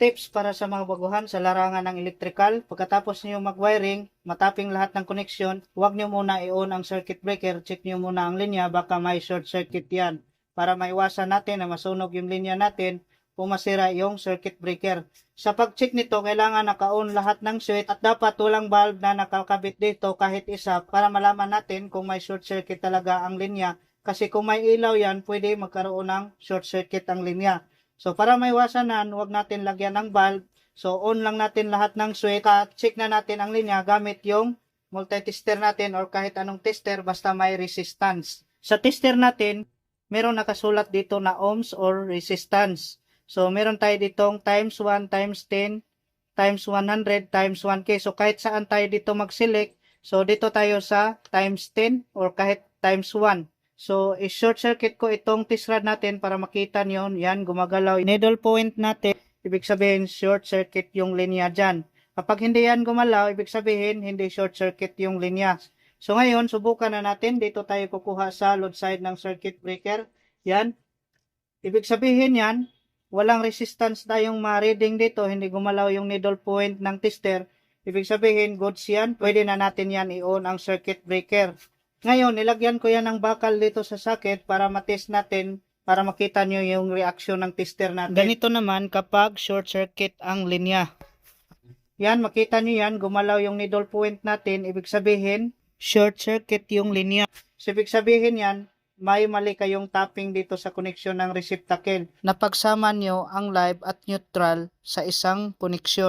tips para sa mga baguhan sa larangan ng electrical. Pagkatapos niyo mag-wiring, mataping lahat ng connection, huwag niyo muna i-on ang circuit breaker. Check niyo muna ang linya, baka may short circuit yan. Para maiwasan natin na masunog yung linya natin, pumasira yung circuit breaker. Sa pag-check nito, kailangan naka-on lahat ng switch at dapat walang bulb na nakakabit dito kahit isa para malaman natin kung may short circuit talaga ang linya. Kasi kung may ilaw yan, pwede magkaroon ng short circuit ang linya. So para maiwasan na, huwag natin lagyan ng bulb. So on lang natin lahat ng switch at check na natin ang linya gamit yung multi-tester natin or kahit anong tester basta may resistance. Sa tester natin, meron nakasulat dito na ohms or resistance. So meron tayo ditong times 1 times 10 times 100 times 1k. So kahit saan tayo dito mag-select, so dito tayo sa times 10 or kahit times 1. So, i-short circuit ko itong test rod natin para makita nyo, yan, gumagalaw. Needle point natin, ibig sabihin, short circuit yung linya dyan. Kapag hindi yan gumalaw, ibig sabihin, hindi short circuit yung linya. So, ngayon, subukan na natin. Dito tayo kukuha sa load side ng circuit breaker. Yan. Ibig sabihin yan, walang resistance tayong ma-reading dito, hindi gumalaw yung needle point ng tester. Ibig sabihin, goods yan. Pwede na natin yan i-on ang circuit breaker. Ngayon, nilagyan ko yan ng bakal dito sa socket para matest natin para makita nyo yung reaksyon ng tester natin. Ganito naman kapag short circuit ang linya. Yan, makita nyo yan, gumalaw yung needle point natin. Ibig sabihin, short circuit yung linya. So, ibig sabihin yan, may mali kayong tapping dito sa koneksyon ng receptacle. Napagsama nyo ang live at neutral sa isang koneksyon.